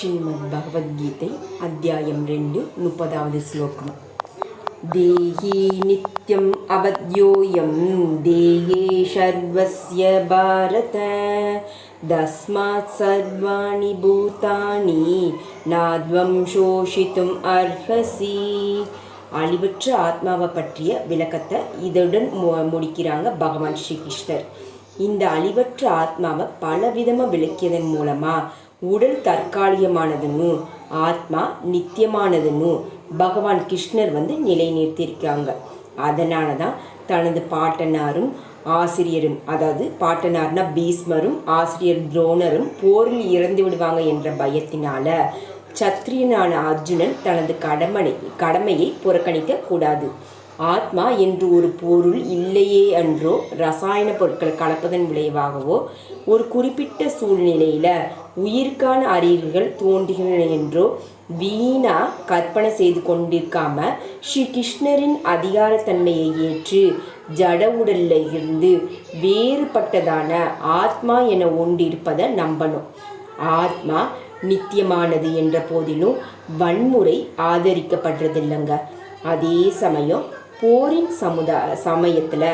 ஸ்ரீமத் பகவத்கீதை அத்தியாயம் ரெண்டு முப்பதாவது ஸ்லோகம் தேஹி நித்யம் அவத்யோயம் தேயே சர்வஸ்ய பாரத தஸ்மாத் சர்வாணி பூதானி நாத்வம் சோஷித்தும் அர்ஹசி அழிவற்ற ஆத்மாவை பற்றிய விளக்கத்தை இதனுடன் முடிக்கிறாங்க பகவான் ஸ்ரீகிருஷ்ணர் இந்த அழிவற்ற ஆத்மாவை பலவிதமாக விளக்கியதன் மூலமாக உடல் தற்காலிகமானதுன்னு ஆத்மா நித்தியமானதுன்னு பகவான் கிருஷ்ணர் வந்து நிலைநிறுத்தியிருக்காங்க. அதனால தான் தனது பாட்டனாரும் ஆசிரியரும் அதாவது பாட்டனார்னா பீஸ்மரும் ஆசிரியர் துரோணரும் போரில் இறந்து விடுவாங்க என்ற பயத்தினால சத்திரியனான அர்ஜுனன் தனது கடமனை கடமையை புறக்கணிக்க கூடாது. ஆத்மா என்று ஒரு பொருள் இல்லையே அன்றோ ரசாயன பொருட்கள் கலப்பதன் விளைவாகவோ ஒரு குறிப்பிட்ட சூழ்நிலையில உயிருக்கான அறிவுகள் தோன்றுகின்றன என்றோ வீணா கற்பனை செய்து கொண்டிருக்காம ஸ்ரீ கிருஷ்ணரின் அதிகாரத்தன்மையை ஏற்று ஜட உடல்ல இருந்து வேறுபட்டதான ஆத்மா என ஒன்று இருப்பதை நம்பணும். ஆத்மா நித்தியமானது என்ற போதிலும் வன்முறை ஆதரிக்கப்படுறதில்லைங்க அதே சமயம் போரின் சமுதா சமயத்தில்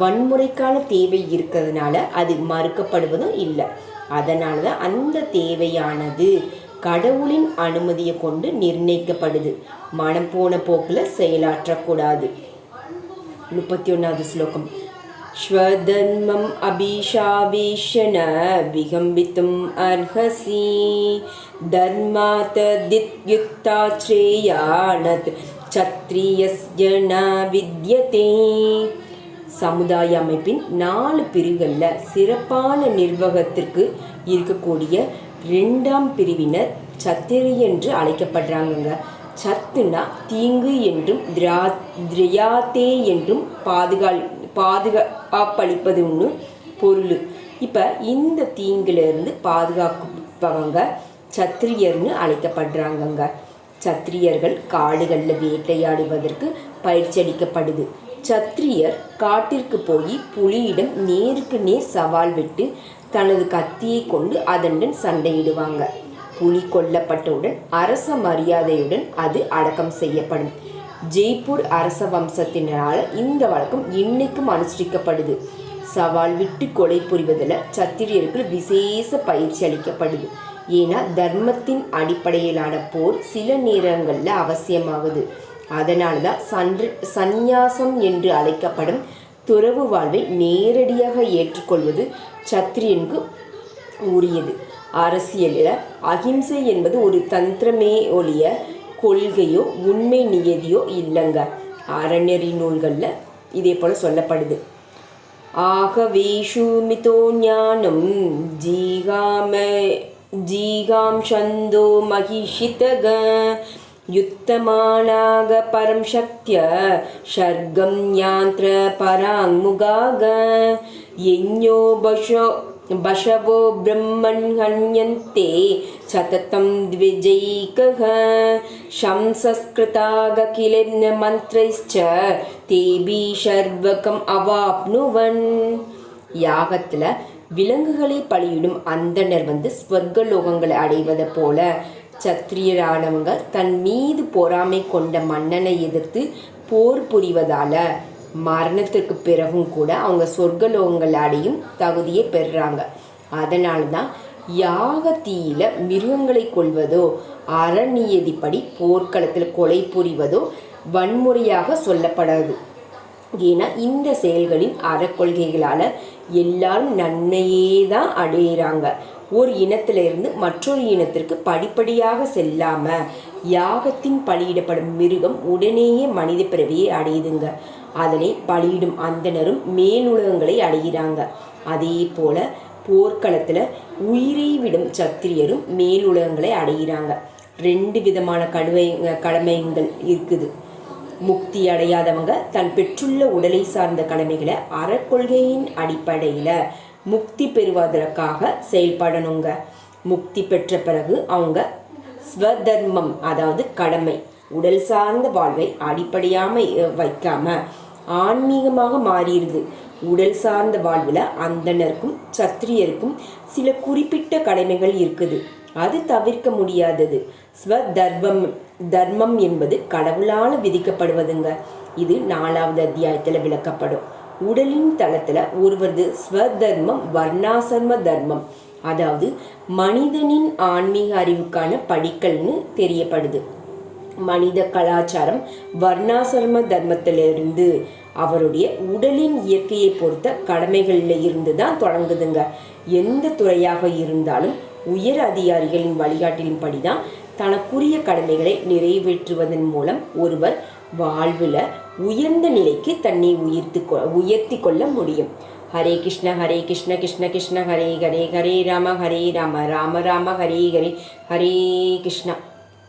வன்முறைக்கான தேவை இருக்கிறதுனால அது மறுக்கப்படுவதும் இல்லை. அதனால தான் அந்த தேவையானது கடவுளின் அனுமதியை கொண்டு நிர்ணயிக்கப்படுது. மனம் போன போக்கில் செயலாற்றக்கூடாது முப்பத்தி ஒன்றாவது ஸ்லோகம். ஸ்வதர்மம் அபிஷாபீஷன விகம்பித்தும் அர்ஹசி. தர்மாத் தித்யுக்தா ஸ்ரேயானத் சத்ரியஸ்ஜனா ந வித்யதே. சமுதாய அமைப்பின் நாலு பிரிவுகளில் சிறப்பான நிர்வாகத்திற்கு இருக்கக்கூடிய ரெண்டாம் பிரிவினர் சத்திரி என்று அழைக்கப்படுறாங்கங்க. சத்துனா தீங்கு என்றும் திரா திரியாத்தே என்றும் பாதுகால் பாதுகாப்பளிப்பதுன்னு பொருள். இப்போ இந்த தீங்குலேருந்து பாதுகாப்பவங்க சத்திரியர்னு அழைக்கப்படுறாங்கங்க. சத்திரியர்கள் காடுகளில் வேட்டையாடுவதற்கு பயிற்சி அளிக்கப்படுது சத்திரியர் காட்டிற்கு போய் புலியிடம் நேருக்கு நேர் சவால் விட்டு தனது கத்தியை கொண்டு அதனுடன் சண்டையிடுவாங்க. புலி கொல்லப்பட்டவுடன் அரச மரியாதையுடன் அது அடக்கம் செய்யப்படும். ஜெய்ப்பூர் அரச வம்சத்தினரால் இந்த வழக்கம் இன்னைக்கும் அனுஷ்டிக்கப்படுது. சவால் விட்டு கொலை புரிவதில் சத்திரியர்கள் விசேஷ பயிற்சி அளிக்கப்படுது ஏன்னா தர்மத்தின் அடிப்படையிலான போர் சில நேரங்களில் அவசியமாகுது. அதனால தான் சன்று சந்நியாசம் என்று அழைக்கப்படும் துறவு வாழ்வை நேரடியாக ஏற்றுக்கொள்வது சத்திரியனுக்கு உரியது. அரசியலில் அகிம்சை என்பது ஒரு தந்திரமே ஒழிய கொள்கையோ உண்மை நியதியோ இல்லைங்க. அறநெறி நூல்களில் இதே போல் சொல்லப்படுது. ஆகவேஷு மிதோ ஞானம் ஜீகாம जीगां छन्दो महिषितग युत्तमानाग परं शक्त्य शर्गं यान्त्र पराङ्मुगाग यज्ञो बशो बशवो ब्रह्मण्हण्यन्ते सततं द्विजैकः शंसस्कृताग किलिन्न मन्त्रैश्च तेभिः शर्वकम् अवाप्नुवन् यागत्ल விலங்குகளை பலியிடும் அந்தணர் வந்து ஸ்வர்க லோகங்களை அடைவதை போல சத்திரியரானவங்க தன் மீது பொறாமை கொண்ட மன்னனை எதிர்த்து போர் புரிவதால மரணத்திற்கு பிறகும் கூட அவங்க சொர்க்கலோகங்கள் அடையும் தகுதியை பெறுறாங்க. அதனால தான் யாக தீயில மிருகங்களை கொள்வதோ அறநியதிப்படி போர்க்களத்தில் கொலை புரிவதோ வன்முறையாக சொல்லப்படாது. ஏன்னா இந்த செயல்களின் அறக்கொள்கைகளால் எல்லாரும் நன்மையே தான் அடையிறாங்க. ஒரு இனத்திலிருந்து மற்றொரு இனத்திற்கு படிப்படியாக செல்லாம யாகத்தின் பலியிடப்படும் மிருகம் உடனேயே மனித பிறவியை அடையுதுங்க. அதனை பலியிடும் அந்தனரும் மேலுலகங்களை அடைகிறாங்க அதே போல போர்க்களத்தில் உயிரை விடும் சத்திரியரும் மேலுலகங்களை அடைகிறாங்க ரெண்டு விதமான கடுவை கடமைகள் இருக்குது. முக்தி அடையாதவங்க தன் பெற்றுள்ள உடலை சார்ந்த கடமைகளை அறக்கொள்கையின் அடிப்படையில் முக்தி பெறுவதற்காக செயல்படணுங்க. முக்தி பெற்ற பிறகு அவங்க ஸ்வதர்மம் அதாவது கடமை உடல் சார்ந்த வாழ்வை அடிப்படையாம வைக்காம ஆன்மீகமாக மாறிடுது. உடல் சார்ந்த வாழ்வில் அந்தனருக்கும் சத்திரியருக்கும் சில குறிப்பிட்ட கடமைகள் இருக்குது. அது தவிர்க்க முடியாதது. ஸ்வதர்மம் தர்மம் என்பது கடவுளால் விதிக்கப்படுவதுங்க. இது நாலாவது அத்தியாயத்தில் விளக்கப்படும். உடலின் தளத்தில் ஒருவரது ஸ்வதர்மம் வர்ணாசர்ம தர்மம். அதாவது மனிதனின் ஆன்மீக அறிவுக்கான படிக்கல்னு தெரியப்படுது. மனித கலாச்சாரம் வர்ணாசிரம தர்மத்திலிருந்து அவருடைய உடலின் இயற்கையை பொறுத்த கடமைகளில் இருந்து தான் தொடங்குதுங்க. எந்த துறையாக இருந்தாலும் உயர் அதிகாரிகளின் வழிகாட்டிலின்படி தான் தனக்குரிய கடமைகளை நிறைவேற்றுவதன் மூலம் ஒருவர் வாழ்வில் உயர்ந்த நிலைக்கு தன்னை உயர்த்து கொ உயர்த்தி கொள்ள முடியும். ஹரே கிருஷ்ண ஹரே கிருஷ்ண கிருஷ்ண கிருஷ்ண ஹரே ஹரே ஹரே ராம ஹரே ராம ராம ராம ஹரே ஹரே ஹரே கிருஷ்ணா.